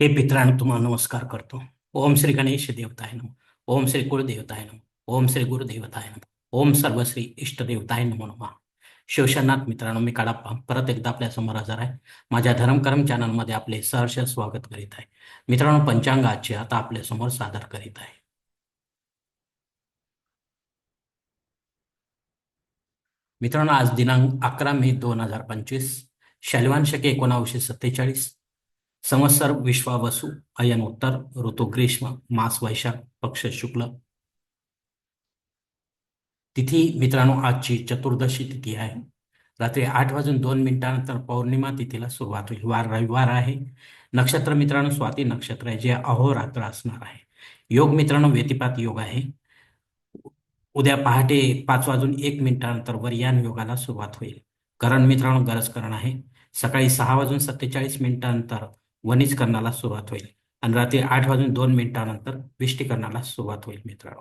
हे पित्रांनो तुम्हाला नमस्कार करतो. ओम श्री गणेश देवताय नम. ओम श्री कुलदेवताय नम. ओम श्री गुरुदेवताय नम. ओम सर्व श्री इष्टदेवताय नमो शिवशनाथ मित्रांनो मी काळाप्पा. परत एकदा आपल्यासमोर हजर आहे. माझ्या धर्मकर्म चॅनलमध्ये आपले सहर्ष स्वागत करीत आहे. मित्रांनो पंचांग आजचे आता आपल्यासमोर सादर करीत आहे. मित्रांनो आज दिनांक अकरा मे दोन हजार पंचवीस. शैलवान शके एकोणावीसशे सत्तेचाळीस. संवत्सर विश्वावसु अयन उत्तर ऋतू ग्रीष्म मास वैशाख पक्ष शुक्ल. तिथी मित्रांनो आजची चतुर्दशी तिथी आहे. रात्री आठ वाजून दोन मिनिटानंतर पौर्णिमा तिथीला सुरुवात होईल. वार रविवार आहे. नक्षत्र मित्रांनो स्वाती नक्षत्र आहे जे अहोरात्र असणार आहे. योग मित्रांनो व्यतिपात योग आहे. उद्या पहाटे पाच वाजून एक मिनिटानंतर वरियान योगाला सुरुवात होईल. करण मित्रांनो गरज करण आहे. सकाळी सहा वाजून सत्तेचाळीस मिनिटानंतर वनिजकरणाला सुरुवात होईल. आणि रात्री आठ वाजून दोन मिनिटानंतर विष्टीकरणाला सुरुवात होईल मित्रांनो.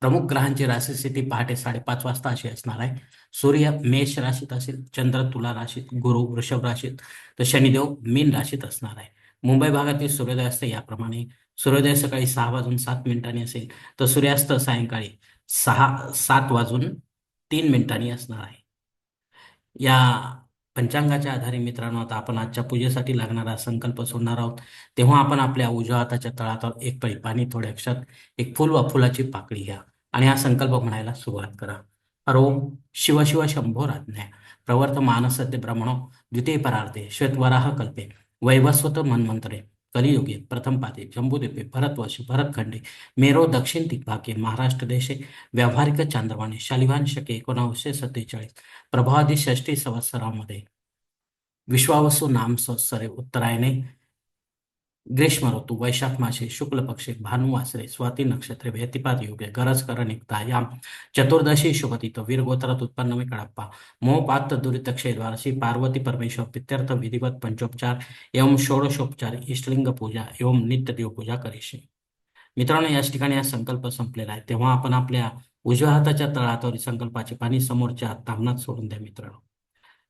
प्रमुख ग्रहांची राशी स्थिती पहाटे साडेपाच वाजता अशी असणार आहे. सूर्य मेष राशीत असेल चंद्र तुला राशीत गुरु वृषभ राशीत तर शनिदेव मीन राशीत असणार आहे. मुंबई भागातील सूर्योदय असते याप्रमाणे सूर्योदय सकाळी सहा वाजून सात मिनिटांनी असेल तर सूर्यास्त सायंकाळी सहा सात वाजून तीन मिनिटांनी असणार आहे. या पंचांगाच्या आधारे मित्रांनो आता आपण आजच्या पूजेसाठी लागणारा संकल्प सोडणार आहोत. तेव्हा आपण आपल्या उजव्या हाताच्या तळात एक पळी पाणी थोड्याक्षात अक्षर एक फुल व फुलाची पाकळी घ्या आणि हा संकल्प म्हणायला सुरुवात करा. हरोम शिव शिव शंभो राज्ञा. प्रवर्त मानसद्य ब्रह्मणो द्वितीय परार्थे श्वेतवराह कल्पे वैवस्वत मनमंत्रे कलियुगे प्रथम पादे जम्बूद्वीपे भरतवर्षे भरतखंडे मेरो दक्षिण दिग्भागे महाराष्ट्र देशे व्यावहारिक चांद्रवाणी शालिवान शके एकोणावीसशे सत्तेचाळीस प्रभादी षष्टी संवत्सरामध्ये विश्वावसू नाम संवत्सरे उत्तरायणे ग्रीष्म ऋतू वैशाख मासे शुक्ल पक्षे भानुवासरे स्वाती नक्षत्रे व्यतिपात योगे गरज करण याम चतुर्दशी शुभतित वीरगोत्रात उत्पन्न में कड़प्पा मोह पात्र दुरित क्षेद्वारसी पार्वती परमेश्वर पित्यर्थ विधिवत पंचोपचार एवं षोडशोपचार इष्टलिंग पूजा एवं नित्य देव पूजा करीशी। मित्रांनो याच ठिकाणी हा संकल्प संपलेला आहे. तेव्हा आपण आपल्या उजव्या हाताच्या तळातवर संकल्पाचे पाणी समोरच्या तामनात सोडून द्या मित्रांनो.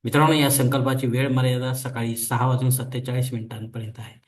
मित्रांनो या संकल्पाची वेळ मर्यादा सकाळी सहा वाजून सत्तेचाळीस मिनिटांपर्यंत आहे.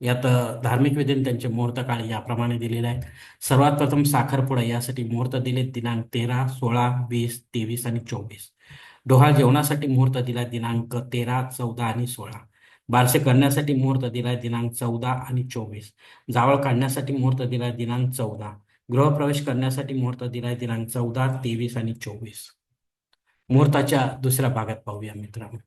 यात धार्मिक विधीने त्यांचे मुहूर्त काळ याप्रमाणे दिलेले आहेत. सर्वात प्रथम साखरपुडा यासाठी मुहूर्त दिले दिनांक तेरा सोळा वीस तेवीस आणि चोवीस. डोहाळ जेवणासाठी मुहूर्त दिला दिनांक तेरा चौदा आणि सोळा. बारसे करण्यासाठी मुहूर्त दिलाय दिनांक चौदा आणि चोवीस. जावळ काढण्यासाठी मुहूर्त दिलाय दिनांक चौदा. गृहप्रवेश करण्यासाठी मुहूर्त दिलाय दिनांक चौदा तेवीस आणि चोवीस. मुहूर्ताच्या दुसऱ्या भागात पाहूया मित्रांनो.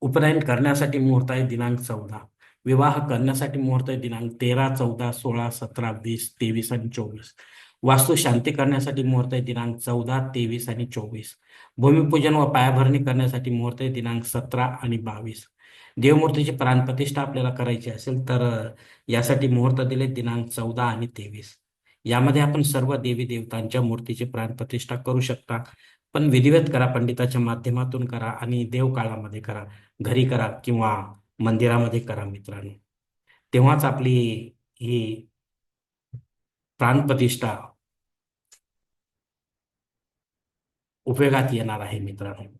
उपनयन करण्यासाठी मुहूर्त आहे दिनांक चौदा. विवाह करण्यासाठी मुहूर्त दिनांक तेरा चौदा सोळा सतरा वीस तेवीस आणि चोवीस. वास्तू शांती करण्यासाठी मुहूर्त दिनांक चौदा तेवीस आणि चोवीस. भूमिपूजन व पायाभरणी करण्यासाठी मुहूर्त दिनांक सतरा आणि बावीस. देवमूर्तीची प्राणप्रतिष्ठा आपल्याला करायची असेल तर यासाठी मुहूर्त दिले दिनांक चौदा आणि तेवीस. यामध्ये आपण सर्व देवी देवतांच्या मूर्तीची प्राणप्रतिष्ठा करू शकता. पण विधिवत करा पंडिताच्या माध्यमातून करा आणि देवकाळामध्ये करा. घरी करा किंवा मंदिरामध्ये करा मित्रांनो. तेव्हाच आपली ही प्राणप्रतिष्ठा उपयोगात येणार आहे मित्रांनो.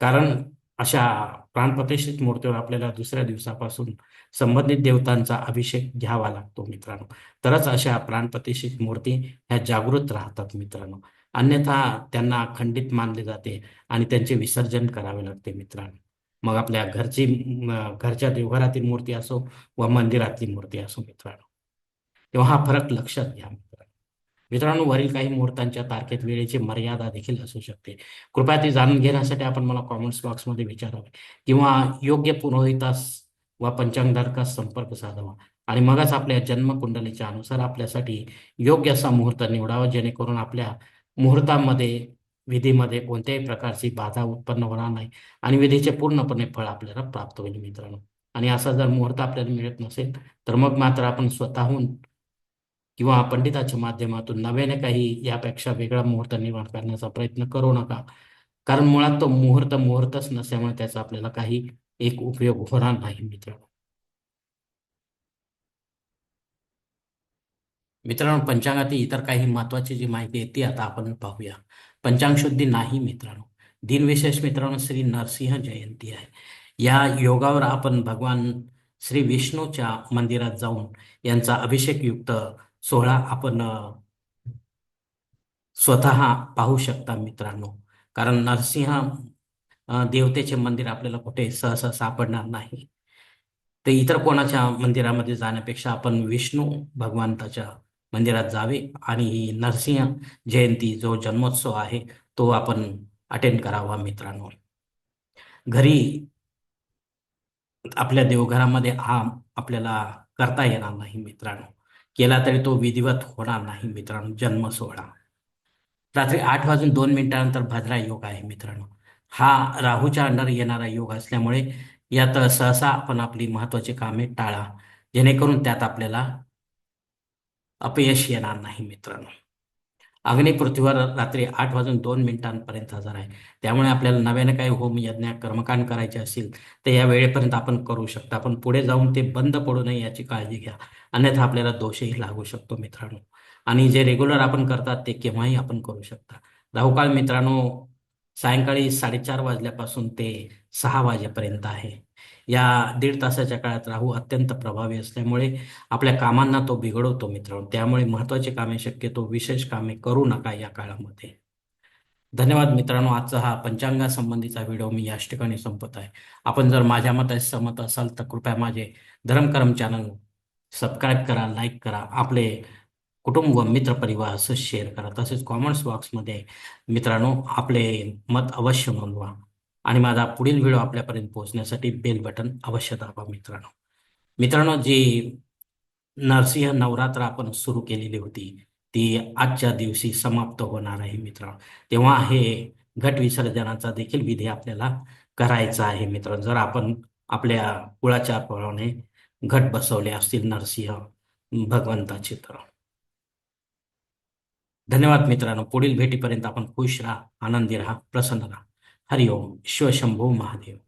कारण अशा प्राणप्रतिष्ठित मूर्तीवर आपल्याला दुसऱ्या दिवसापासून संबंधित देवतांचा अभिषेक घ्यावा लागतो मित्रांनो. तरच अशा प्राणप्रतिष्ठित मूर्ती ह्या जागृत राहतात मित्रांनो. अन्यथा त्यांना खंडित मानले जाते आणि त्यांचे विसर्जन करावे लागते मित्रांनो. मग आपल्या घरची घरच्या देवघरातील मूर्ती असो व मंदिरातली मूर्ती असो मित्रांनो. तेव्हा हा फरक लक्षात घ्या मित्रांनो. मित्रांनो वरील काही मुहूर्तांच्या तारखेत वेळेची मर्यादा देखील असू शकते. कृपया ती जाणून घेण्यासाठी आपण मला कॉमेंट्स बॉक्समध्ये विचारावे. किंवा योग्य पुरोहितास व पंचांगधारकास संपर्क साधावा. आणि मगच आपल्या जन्मकुंडलीच्या अनुसार आपल्यासाठी योग्य असा मुहूर्त निवडावा जेणेकरून आपल्या मुहूर्तामध्ये विधीमध्ये कोणत्याही प्रकारची बाधा उत्पन्न होणार नाही आणि विधीचे पूर्णपणे फळ आपल्याला प्राप्त होईल मित्रांनो. आणि असा जर मुहूर्त आपल्याला मिळत नसेल तर मग मात्र आपण स्वतःहून किंवा पंडिताच्या माध्यमातून नव्याने काही यापेक्षा वेगळा मुहूर्त निर्माण करण्याचा प्रयत्न करू नका. कारण मुळात तो मुहूर्त मुहूर्तच नसल्यामुळे त्याचा आपल्याला काही एक उपयोग होणार नाही मित्रांनो. मित्रांनो पंचांगातील इतर काही महत्वाची जी माहिती आहे ती आता आपण पाहूया. पंचांग शुद्धी नाही मित्रांनो. दिनविशेष मित्रांनो श्री नरसिंह जयंती आहे. या योगावर आपण भगवान श्री विष्णूच्या मंदिरात जाऊन यांचा अभिषेक युक्त सोहळा आपण स्वतः पाहू शकता मित्रांनो. कारण नरसिंह देवतेचे मंदिर आपल्याला कुठे सहसा सापडणार नाही. तर इतर कोणाच्या मंदिरामध्ये जाण्यापेक्षा आपण विष्णू भगवंताच्या मंदिरात जावे आणि ही नरसिंह जयंती जो जन्मोत्सव आहे तो आपण अटेंड करावा मित्रांनो. घरी आपल्या देवघरामध्ये हा आपल्याला करता येणार नाही मित्रांनो. केला तरी तो विधिवत होणार नाही मित्रांनो जन्म सोहळा. रात्री आठ वाजून दोन मिनिटानंतर भद्रा योग आहे मित्रांनो. हा राहूच्या अंडर येणारा योग असल्यामुळे यात सहसा आपण आपली महत्वाची कामे टाळा. जेणेकरून त्यात आपल्याला अपयश येणार नाही मित्रांनो. अग्नी पृथ्वीवर रात्री आठ वाजून दोन मिनिटांपर्यंत हजर आहे. त्यामुळे आपल्याला नव्याने काही होम यज्ञ कर्मकांड करायचे असेल तर या वेळेपर्यंत आपण करू शकता. आपण पुढे जाऊन ते बंद पडू नये याची काळजी घ्या. अन्यथा आपल्याला दोषही लागू शकतो मित्रांनो. आणि जे रेग्युलर आपण करतात ते केव्हाही आपण करू शकता. राहुकाळ मित्रांनो सायंकाळी साडेचार वाजल्यापासून ते सहा वाजेपर्यंत आहे. या दीड तासाच्या काळात राहू अत्यंत प्रभावी असल्यामुळे आपल्या कामांना तो बिघडवतो मित्रांनो. त्यामुळे महत्वाची कामे शक्यतो विशेष कामे करू नका या काळामध्ये. धन्यवाद मित्रांनो. आजचा हा पंचांगासंबंधीचा व्हिडिओ मी याच ठिकाणी संपत आहे. आपण जर माझ्या मताशी सहमत असाल तर कृपया माझे धर्मकर्म चॅनल सबस्क्राईब करा लाईक करा आपले कुटुंब मित्र परिवार असं शेअर करा. तसेच कॉमेंट्स बॉक्समध्ये मित्रांनो आपले मत अवश्य नोंदवा. आणि माझा पुढील व्हिडिओ आपल्यापर्यंत पोहोचण्यासाठी बेल बटन अवश्य दाबा मित्रांनो. मित्रांनो जी नरसिंह नवरात्र आपण सुरू केलेली होती ती आजच्या दिवशी समाप्त होणार आहे मित्रांनो. तेव्हा हे घट विसर्जनाचा देखील विधी आपल्याला करायचा आहे मित्रांनो. जर आपण आपल्या कुळाच्या प्रमाणे घट बसवले असतील नरसिंह भगवंताचे तर. धन्यवाद मित्रांनो. पुढील भेटीपर्यंत आपण खुश राहा आनंदी राहा प्रसन्न राहा. हरिओम शिवशंभू महादेव